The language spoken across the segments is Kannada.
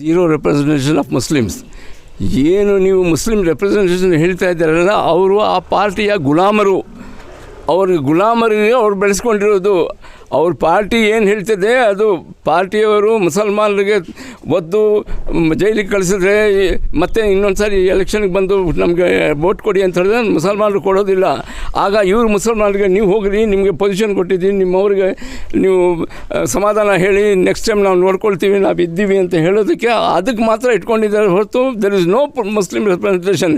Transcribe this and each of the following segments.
ಝೀರೋ ರೆಪ್ರೆಸೆಂಟೇಷನ್ ಆಫ್ ಮುಸ್ಲಿಮ್ಸ್ ಏನು ನೀವು ಮುಸ್ಲಿಂ ರೆಪ್ರೆಸೆಂಟೇಷನ್ ಹೇಳ್ತಾ ಇದ್ದಾರಲ್ಲ, ಅವರು ಆ ಪಾರ್ಟಿಯ ಗುಲಾಮರು. ಅವ್ರಿಗೆ ಗುಲಾಮರಿಗೆ ಅವ್ರು ಬೆಳೆಸ್ಕೊಂಡಿರೋದು ಅವ್ರ ಪಾರ್ಟಿ ಏನು ಹೇಳ್ತಿದೆ, ಅದು ಪಾರ್ಟಿಯವರು ಮುಸಲ್ಮಾನರಿಗೆ ಒದ್ದು ಜೈಲಿಗೆ ಕಳಿಸಿದ್ರೆ ಮತ್ತೆ ಇನ್ನೊಂದು ಸಾರಿ ಎಲೆಕ್ಷನ್ಗೆ ಬಂದು ನಮಗೆ ವೋಟ್ ಕೊಡಿ ಅಂತ ಹೇಳಿದ್ರೆ ಮುಸಲ್ಮಾನರು ಕೊಡೋದಿಲ್ಲ. ಆಗ ಇವರು ಮುಸಲ್ಮಾನರಿಗೆ ನೀವು ಹೋಗ್ರಿ, ನಿಮಗೆ ಪೊಸಿಷನ್ ಕೊಟ್ಟಿದ್ದೀನಿ, ನಿಮ್ಮವ್ರಿಗೆ ನೀವು ಸಮಾಧಾನ ಹೇಳಿ ನೆಕ್ಸ್ಟ್ ಟೈಮ್ ನಾವು ನೋಡ್ಕೊಳ್ತೀವಿ, ನಾವು ಇದ್ದೀವಿ ಅಂತ ಹೇಳೋದಕ್ಕೆ ಅದಕ್ಕೆ ಮಾತ್ರ ಇಟ್ಕೊಂಡಿದ್ದಾರೆ ಹೊರತು there is no Muslim representation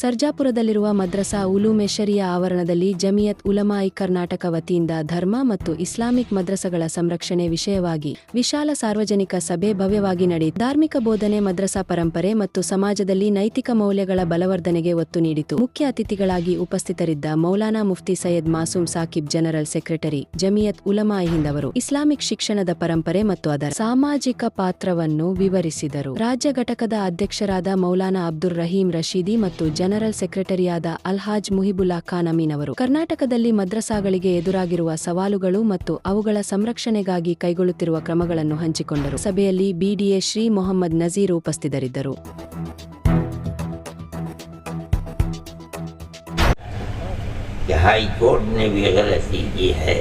ಸರ್ಜಾಪುರದಲ್ಲಿರುವ Madrasa Uloome-Shariya ಆವರಣದಲ್ಲಿ ಜಮಿಯತ್ ಉಲಮಾಯಿ ಕರ್ನಾಟಕ ವತಿಯಿಂದ ಧರ್ಮ ಮತ್ತು ಇಸ್ಲಾಮಿಕ್ ಮದ್ರಸಗಳ ಸಂರಕ್ಷಣೆ ವಿಷಯವಾಗಿ ವಿಶಾಲ ಸಾರ್ವಜನಿಕ ಸಭೆ ಭವ್ಯವಾಗಿ ನಡೆಯಿತು. ಧಾರ್ಮಿಕ ಬೋಧನೆ ಮದ್ರಸಾ ಪರಂಪರೆ ಮತ್ತು ಸಮಾಜದಲ್ಲಿ ನೈತಿಕ ಮೌಲ್ಯಗಳ ಬಲವರ್ಧನೆಗೆ ಒತ್ತು ನೀಡಿತು. ಮುಖ್ಯ ಅತಿಥಿಗಳಾಗಿ ಉಪಸ್ಥಿತರಿದ್ದ ಮೌಲಾನಾ ಮುಫ್ತಿ ಸೈಯದ್ ಮಾಸೂಮ್ ಸಾಕಿಬ್ ಜನರಲ್ ಸೆಕ್ರೆಟರಿ ಜಮಿಯತ್ ಉಲಮಾಯಿ ಹಿಂದವರು ಇಸ್ಲಾಮಿಕ್ ಶಿಕ್ಷಣದ ಪರಂಪರೆ ಮತ್ತು ಅದರ ಸಾಮಾಜಿಕ ಪಾತ್ರವನ್ನು ವಿವರಿಸಿದರು. ರಾಜ್ಯ ಘಟಕದ ಅಧ್ಯಕ್ಷರಾದ ಮೌಲಾನಾ ಅಬ್ದುಲ್ ರಹೀಂ ರಶೀದಿ ಮತ್ತು ಜನರಲ್ ಸೆಕ್ರೆಟರಿಯಾದ ಅಲ್ಹಾಜ್ ಮುಹಿಬುಲ್ಲಾ ಖಾನ್ ಅಮೀನ್ ಅವರು ಕರ್ನಾಟಕದಲ್ಲಿ ಮದ್ರಸಾಗಳಿಗೆ ಎದುರಾಗಿರುವ ಸವಾಲುಗಳು ಮತ್ತು ಅವುಗಳ ಸಂರಕ್ಷಣೆಗಾಗಿ ಕೈಗೊಳ್ಳುತ್ತಿರುವ ಕ್ರಮಗಳನ್ನು ಹಂಚಿಕೊಂಡರು ಸಭೆಯಲ್ಲಿ ಬಿಡಿಎ ಶ್ರೀ ಮೊಹಮ್ಮದ್ ನಜೀರ್ ಉಪಸ್ಥಿತರಿದ್ದರು कि हाई कोर्ट ने भी गलती की है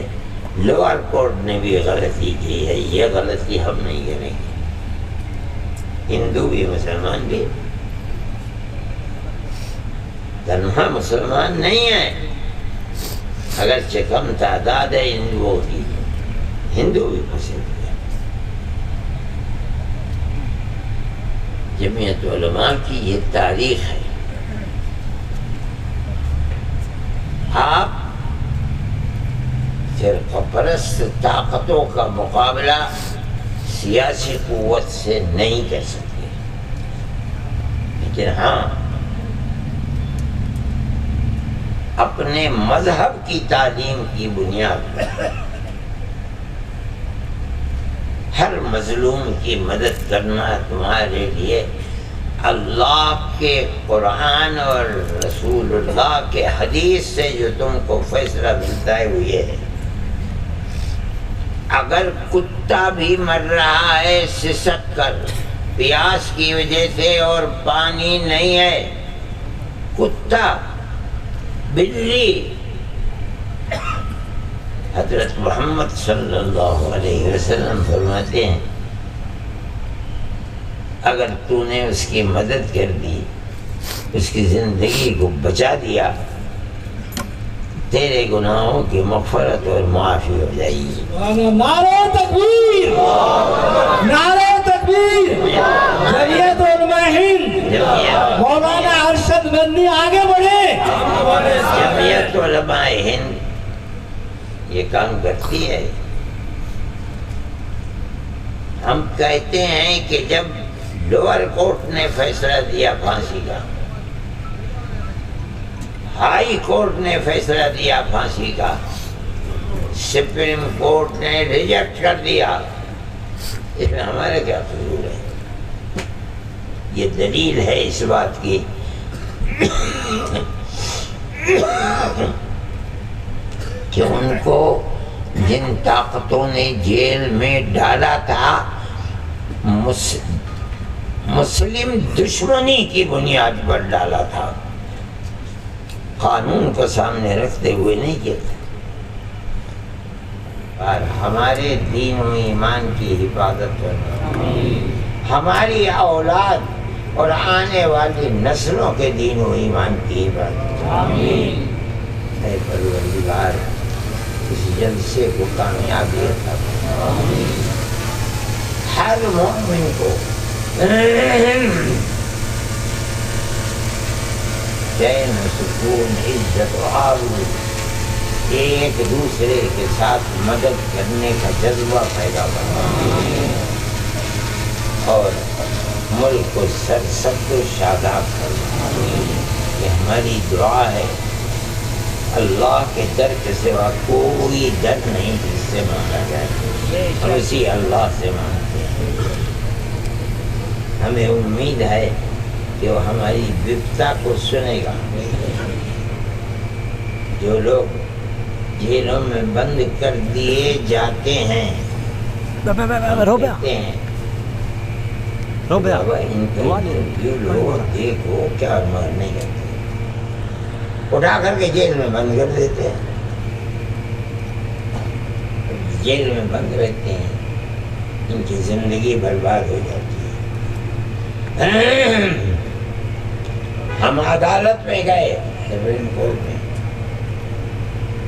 लोअर कोर्ट ने भी गलती की है ये गलती हम नहीं करेंगे हिंदू भी मुसलमान भी تنہا مسلمان نہیں ہے۔ اگرچہ کم تعداد ہے ہندوؤں کی ہندو بھی پسند ہے۔ جمعیت علماء کی یہ تاریخ ہے۔ آپ فرق پرست طاقتوں کا مقابلہ سیاسی قوت سے نہیں کر سکتے۔ لیکن ہاں اپنے مذہب کی تعلیم کی بنیاد پر۔ ہر مظلوم کی مدد کرنا تمہارے لیے اللہ کے قرآن اور رسول اللہ کے حدیث سے جو تم کو فیصلہ ملتا ہے وہ یہ ہے۔ اگر کتا بھی مر رہا ہے، سسک کر، پیاس کی وجہ سے اور پانی نہیں ہے، کتا بلی حضرت محمد صلی اللہ علیہ وسلم فرماتے ہیں اگر تو نے اس کی مدد کر دی اس کی زندگی کو بچا دیا تیرے گناہوں کی مغفرت اور معافی ہو جائے گی۔ تکبیر جمعیت علماء ہند مولانا آگے بڑھے۔ علماء ہند یہ کام کرتی ہے۔ ہم کہتے ہیں کہ جب لوور کورٹ نے فیصلہ دیا پھانسی کا، ہائی کورٹ نے فیصلہ دیا پھانسی کا، سپریم کورٹ نے ریجیکٹ کر دیا۔ اس میں ہمارا کیا فضول ہے؟ یہ دلیل ہے اس بات کی۔ کہ ان کو جن طاقتوں نے جیل میں ڈالا تھا مسلم دشمنی کی بنیاد پر ڈالا تھا۔ قانون کو سامنے رکھتے ہوئے نہیں کیا تھا۔ اور ہمارے دین و ایمان کی حفاظت کرنا۔ ہماری اولاد اور آنے والی نسلوں کے دین و ایمان کی حفاظت۔ اے پروردگار، اس جلسے کو کامیابی عطا ہر مومن کو چین سکون، عزت و آبرو ایک دوسرے کے ساتھ مدد کرنے کا جذبہ پیدا کرنا اور ملک کو سر سب کو شاداب کرنا یہ ہماری دعا ہے۔ اللہ کے در کے سوا کوئی در نہیں جس سے مانگا جائے۔ ہم اسی اللہ سے مانگتے ہیں۔ ہمیں امید ہے کہ وہ ہماری وپتا کو سنے گا۔ جو لوگ جیلوں میں بند کر دیے جاتے ہیں۔ دیکھو کیا مرنے اٹھا کر کے جیل میں بند کر دیتے ہیں۔ جیل میں بند رہتے ہیں۔ ان کی زندگی برباد ہو جاتی ہے۔ ہم عدالت میں گئے۔ سپریم کورٹ میں۔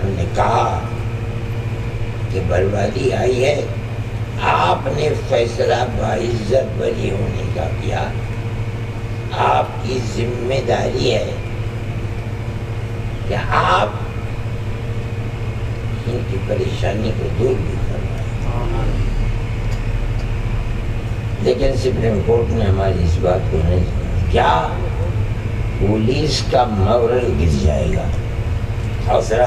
انہوں نے کہا کہ بربادی آئی ہے۔ آپ نے فیصلہ باعزت بری ہونے کا کیا۔ آپ کی ذمہ داری ہے کہ آپ ان کی پریشانی کو دور بھی کروائیں لیکن سپریم کورٹ نے ہماری اس بات کو نہیں کیا پولیس کا مورل گر جائے گا؟ ಅವಸರ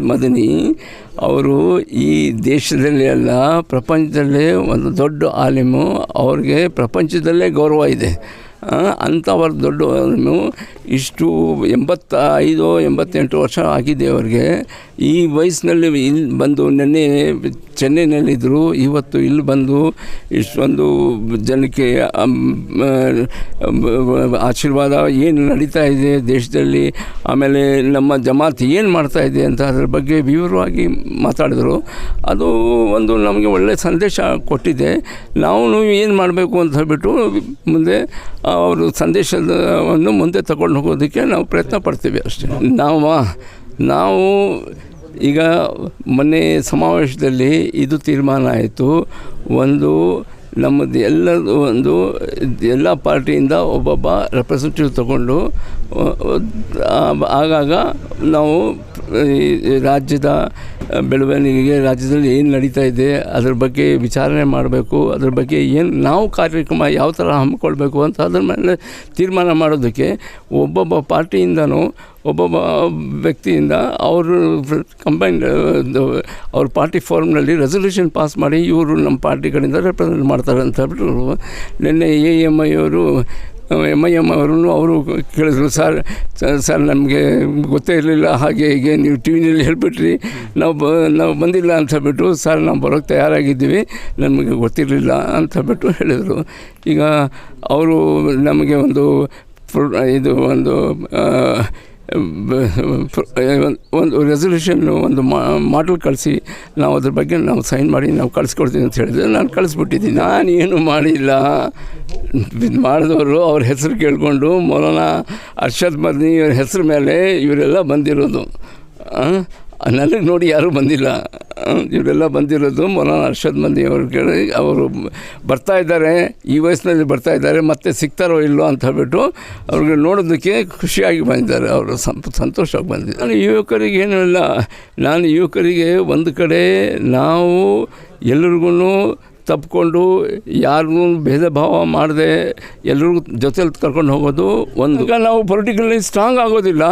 ಮದನಿ ಅವರು ಈ ದೇಶದಲ್ಲಿ ಅಲ್ಲ, ಪ್ರಪಂಚದಲ್ಲೇ ಒಂದು ದೊಡ್ಡ ಆಲಿಮು. ಅವ್ರಿಗೆ ಪ್ರಪಂಚದಲ್ಲೇ ಗೌರವ ಇದೆ. ಅಂಥವ್ರ ದೊಡ್ಡ ಇಷ್ಟು ಎಂಬತ್ತೈದು, ಎಂಬತ್ತೆಂಟು ವರ್ಷ ಆಗಿದೆ ಅವ್ರಿಗೆ. ಈ ವಯಸ್ಸಿನಲ್ಲಿ ಇಲ್ಲಿ ಬಂದು ನೆನ್ನೆ ಚೆನ್ನೈನಲ್ಲಿದ್ದರು ಇವತ್ತು ಇಲ್ಲಿ ಬಂದು ಇಷ್ಟೊಂದು ಜನಕ್ಕೆ ಆಶೀರ್ವಾದ ಏನು ನಡೀತಾ ಇದೆ ದೇಶದಲ್ಲಿ, ಆಮೇಲೆ ನಮ್ಮ ಜಮಾತ್ ಏನು ಮಾಡ್ತಾ ಇದೆ ಅಂತ ಅದ್ರ ಬಗ್ಗೆ ವಿವರವಾಗಿ ಮಾತಾಡಿದರು. ಅದು ಒಂದು ನಮಗೆ ಒಳ್ಳೆಯ ಸಂದೇಶ ಕೊಟ್ಟಿದೆ. ನಾವು ಏನು ಮಾಡಬೇಕು ಅಂತ ಹೇಳ್ಬಿಟ್ಟು ಮುಂದೆ ಅವರು ಸಂದೇಶವನ್ನು ಮುಂದೆ ತಗೊಂಡು ಹೋಗೋದಕ್ಕೆ ನಾವು ಪ್ರಯತ್ನ ಪಡ್ತೀವಿ ಅಷ್ಟೇ. ನಾವು ನಾವು ಈಗ ಮೊನ್ನೆ ಸಮಾವೇಶದಲ್ಲಿ ಇದು ತೀರ್ಮಾನ ಆಯಿತು. ಒಂದು ನಮ್ಮದು ಎಲ್ಲದು ಒಂದು ಎಲ್ಲ ಪಾರ್ಟಿಯಿಂದ ಒಬ್ಬೊಬ್ಬ ರೆಪ್ರೆಸೆಂಟೇಟಿವ್ ತಗೊಂಡು ಆಗಾಗ ನಾವು ರಾಜ್ಯದ ಬೆಳವಣಿಗೆಗೆ ರಾಜ್ಯದಲ್ಲಿ ಏನು ನಡೀತಾ ಇದೆ, ಅದ್ರ ಬಗ್ಗೆ ವಿಚಾರಣೆ ಮಾಡಬೇಕು, ಅದ್ರ ಬಗ್ಗೆ ಏನು ನಾವು ಕಾರ್ಯಕ್ರಮ ಯಾವ ಥರ ಹಮ್ಮಿಕೊಳ್ಬೇಕು ಅಂತ ಅದ್ರ ಮೇಲೆ ತೀರ್ಮಾನ ಮಾಡೋದಕ್ಕೆ ಒಬ್ಬೊಬ್ಬ ಪಾರ್ಟಿಯಿಂದನೂ ಒಬ್ಬೊಬ್ಬ ವ್ಯಕ್ತಿಯಿಂದ ಅವರು ಕಂಬೈನ್ಡ್ ಅವ್ರ ಪಾರ್ಟಿ ಫಾರ್ಮ್ನಲ್ಲಿ ರೆಸಲ್ಯೂಷನ್ ಪಾಸ್ ಮಾಡಿ ಇವರು ನಮ್ಮ ಪಾರ್ಟಿ ಕಡೆಯಿಂದ ರೆಪ್ರೆಸೆಂಟ್ ಮಾಡ್ತಾರೆ ಅಂತ ಹೇಳ್ಬಿಟ್ಟು ನಿನ್ನೆ ಎ ಎಂ ಐ ಅವರು ಎಂ ಐ ಎಂ ಅವರು ಅವರು ಕೇಳಿದ್ರು, ಸರ್ ಸರ್ ನಮಗೆ ಗೊತ್ತೇ ಇರಲಿಲ್ಲ, ಹಾಗೆ ಹೀಗೆ, ನೀವು ಟಿ ವಿನಲ್ಲಿ ಹೇಳ್ಬಿಟ್ರಿ, ನಾವು ಬ, ನಾವು ಬಂದಿಲ್ಲ ಅಂತ ಹೇಳ್ಬಿಟ್ಟು ಸರ್, ನಾವು ಬರೋಕ್ಕೆ ತಯಾರಾಗಿದ್ದೀವಿ, ನಮಗೆ ಗೊತ್ತಿರಲಿಲ್ಲ ಅಂತ ಹೇಳ್ಬಿಟ್ಟು ಹೇಳಿದರು. ಈಗ ಅವರು ನಮಗೆ ಒಂದು ಇದು ಒಂದು ಒಂದು ರೆಸೊಲ್ಯೂಷನ್ ಒಂದು ಮಾಡಲ್ ಕಳಿಸಿ, ನಾವು ಅದ್ರ ಬಗ್ಗೆ ನಾವು ಸೈನ್ ಮಾಡಿ, ನಾವು ಕಳಿಸ್ಕೊಡ್ತೀವಿ ಅಂತ ಹೇಳಿದ್ರೆ ನಾನು ಕಳಿಸ್ಬಿಟ್ಟಿದ್ದೀನಿ. ನಾನು ಏನು ಮಾಡಿಲ್ಲ. ಮಾಡಿದವರು ಅವ್ರ ಹೆಸರು ಕೇಳಿಕೊಂಡು ಮೌಲಾನ ಅರ್ಷದ್ ಮದ್ನಿ ಇವ್ರ ಹೆಸರು ಮೇಲೆ ಇವರೆಲ್ಲ ಬಂದಿರೋದು. ನನಗೆ ನೋಡಿ ಯಾರೂ ಬಂದಿಲ್ಲ. ಇವರೆಲ್ಲ ಬಂದಿರೋದು ಮೌಲಾನ ಅರ್ಷದ್ ಮಂದಿ ಅವರು ಕೇಳಿ, ಅವರು ಬರ್ತಾ ಇದ್ದಾರೆ, ಈ ವಯಸ್ಸಿನಲ್ಲಿ ಬರ್ತಾ ಇದ್ದಾರೆ, ಮತ್ತೆ ಸಿಗ್ತಾರೋ ಇಲ್ಲೋ ಅಂತ ಹೇಳ್ಬಿಟ್ಟು ಅವ್ರಿಗೆ ನೋಡೋದಕ್ಕೆ ಖುಷಿಯಾಗಿ ಬಂದಿದ್ದಾರೆ, ಅವರು ಸಂತೋಷವಾಗಿ ಬಂದಿದ್ದಾರೆ. ನಾನು ಯುವಕರಿಗೆ ಏನೂ ಇಲ್ಲ. ನಾನು ಯುವಕರಿಗೆ ಒಂದು ಕಡೆ ನಾವು ಎಲ್ರಿಗೂ ತಪ್ಪಿಕೊಂಡು ಯಾರಿಗೂ ಭೇದ ಭಾವ ಮಾಡದೆ ಎಲ್ಲರಿಗೂ ಜೊತೆಲಿ ಕರ್ಕೊಂಡು ಹೋಗೋದು ಒಂದು. ನಾವು ಪೊಲಿಟಿಕಲಿ ಸ್ಟ್ರಾಂಗ್ ಆಗೋದಿಲ್ಲ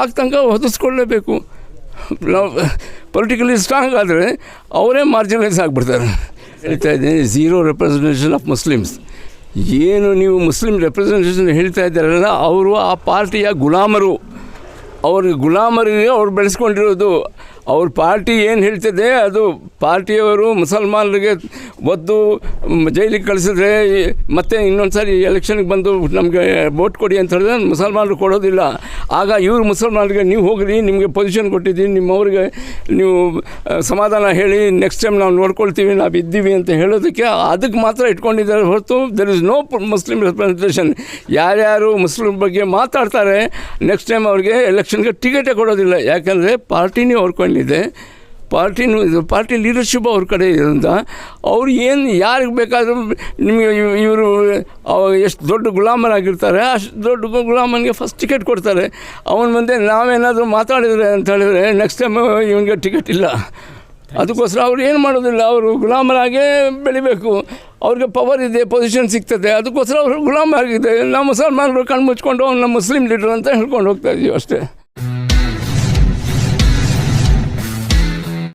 ಆಗ ತನಕ ಹೊದಿಸ್ಕೊಳ್ಳೇಬೇಕು. ಪೊಲಿಟಿಕಲಿ ಸ್ಟ್ರಾಂಗ್ ಆದರೆ ಅವರೇ ಮಾರ್ಜಿನಲೈಸ್ ಆಗಿಬಿಡ್ತಾರೆ. ಹೇಳ್ತಾ ಇದ್ದೀನಿ ಝೀರೋ ರೆಪ್ರೆಸೆಂಟೇಷನ್ ಆಫ್ ಮುಸ್ಲಿಮ್ಸ್ ಏನು ನೀವು ಮುಸ್ಲಿಂ ರೆಪ್ರೆಸೆಂಟೇಷನ್ ಹೇಳ್ತಾ ಇದ್ದಾರಲ್ಲ, ಅವರು ಆ ಪಾರ್ಟಿಯ ಗುಲಾಮರು. ಅವ್ರಿಗೆ ಗುಲಾಮರಿಗೆ ಅವ್ರು ಬೆಳೆಸ್ಕೊಂಡಿರೋದು ಅವ್ರ ಪಾರ್ಟಿ ಏನು ಹೇಳ್ತಿದೆ ಅದು ಪಾರ್ಟಿಯವರು ಮುಸಲ್ಮಾನರಿಗೆ ಒದ್ದು ಜೈಲಿಗೆ ಕಳಿಸಿದ್ರೆ ಮತ್ತೆ ಇನ್ನೊಂದು ಸಾರಿ ಎಲೆಕ್ಷನ್ಗೆ ಬಂದು ನಮಗೆ ವೋಟ್ ಕೊಡಿ ಅಂತ ಹೇಳಿದ್ರೆ ಮುಸಲ್ಮಾನರು ಕೊಡೋದಿಲ್ಲ. ಆಗ ಇವರು ಮುಸಲ್ಮಾನರಿಗೆ ನೀವು ಹೋಗ್ರಿ, ನಿಮಗೆ ಪೊಸಿಷನ್ ಕೊಟ್ಟಿದ್ದೀನಿ, ನಿಮ್ಮವ್ರಿಗೆ ನೀವು ಸಮಾಧಾನ ಹೇಳಿ ನೆಕ್ಸ್ಟ್ ಟೈಮ್ ನಾವು ನೋಡ್ಕೊಳ್ತೀವಿ, ನಾವು ಇದ್ದೀವಿ ಅಂತ ಹೇಳೋದಕ್ಕೆ ಅದಕ್ಕೆ ಮಾತ್ರ ಇಟ್ಕೊಂಡಿದ್ದಾರೆ ಹೊರತು there is no Muslim representation ಯಾರ್ಯಾರು ಮುಸ್ಲಿಂ ಬಗ್ಗೆ ಮಾತಾಡ್ತಾರೆ ನೆಕ್ಸ್ಟ್ ಟೈಮ್ ಅವ್ರಿಗೆ ಎಲೆಕ್ಷನ್ಗೆ ಟಿಕೆಟೇ ಕೊಡೋದಿಲ್ಲ. ಯಾಕಂದರೆ ಪಾರ್ಟಿನೇ ಹೊರ್ಕೊಂಡಿದೆ ಪಾರ್ಟಿನೂ ಇದು, ಪಾರ್ಟಿ ಲೀಡರ್ಶಿಪ್ ಅವ್ರ ಕಡೆ ಇರೋದ್ರಿಂದ ಅವ್ರು ಏನು, ಯಾರಿಗೆ ಬೇಕಾದರೂ ನಿಮಗೆ ಇವರು ಎಷ್ಟು ದೊಡ್ಡ ಗುಲಾಮರಾಗಿರ್ತಾರೆ, ಅಷ್ಟು ದೊಡ್ಡ ಗುಲಾಮನಿಗೆ ಫಸ್ಟ್ ಟಿಕೆಟ್ ಕೊಡ್ತಾರೆ. ಅವನ ಮುಂದೆ ನಾವೇನಾದರೂ ಮಾತಾಡಿದರೆ ಅಂತ ಹೇಳಿದ್ರೆ ನೆಕ್ಸ್ಟ್ ಟೈಮ್ ಇವನಿಗೆ ಟಿಕೆಟ್ ಇಲ್ಲ. ಅದಕ್ಕೋಸ್ಕರ ಅವ್ರು ಏನು ಮಾಡೋದಿಲ್ಲ, ಅವರು ಗುಲಾಮರಾಗೇ ಬೆಳಿಬೇಕು. ಅವ್ರಿಗೆ ಪವರ್ ಇದೆ ಪೊಸಿಷನ್ ಸಿಗ್ತದೆ. ಅದಕ್ಕೋಸ್ಕರ ಅವರು ಗುಲಾಮರಾಗಿದೆ ನಾವು ಮುಸಲ್ಮಾನರು ಕಣ್ಣು ಮುಚ್ಕೊಂಡು ಅವ್ನು ನಮ್ಮ ಮುಸ್ಲಿಂ ಲೀಡ್ರ್ ಅಂತ ಹೇಳ್ಕೊಂಡು ಹೋಗ್ತಾ ಇದ್ದೀವಿ ಅಷ್ಟೇ.